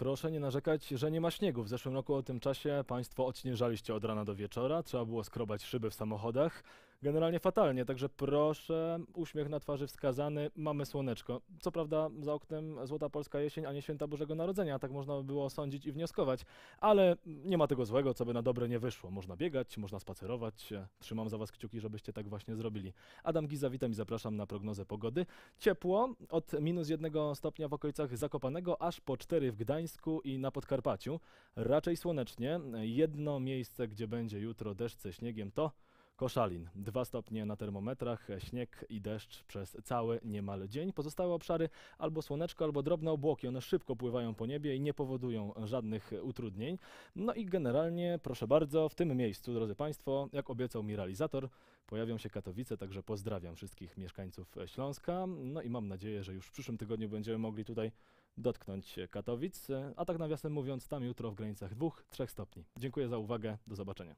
Proszę nie narzekać, że nie ma śniegu. W zeszłym roku o tym czasie Państwo odśnieżaliście od rana do wieczora, trzeba było skrobać szyby w samochodach. Generalnie fatalnie, także proszę, uśmiech na twarzy wskazany, mamy słoneczko. Co prawda za oknem Złota Polska jesień, a nie święta Bożego Narodzenia, tak można by było sądzić i wnioskować, ale nie ma tego złego, co by na dobre nie wyszło. Można biegać, można spacerować, trzymam za Was kciuki, żebyście tak właśnie zrobili. Adam Giza, witam i zapraszam na prognozę pogody. Ciepło, od minus jednego stopnia w okolicach Zakopanego, aż po 4 w Gdańsku i na Podkarpaciu. Raczej słonecznie. Jedno miejsce, gdzie będzie jutro deszcz ze śniegiem to Koszalin. Dwa stopnie na termometrach, śnieg i deszcz przez cały niemal dzień. Pozostałe obszary albo słoneczko, albo drobne obłoki. One szybko pływają po niebie i nie powodują żadnych utrudnień. No i generalnie, proszę bardzo, w tym miejscu, drodzy Państwo, jak obiecał mi realizator, pojawią się Katowice, także pozdrawiam wszystkich mieszkańców Śląska. No i mam nadzieję, że już w przyszłym tygodniu będziemy mogli tutaj dotknąć Katowic, a tak nawiasem mówiąc, tam jutro w granicach 2-3 stopni. Dziękuję za uwagę, do zobaczenia.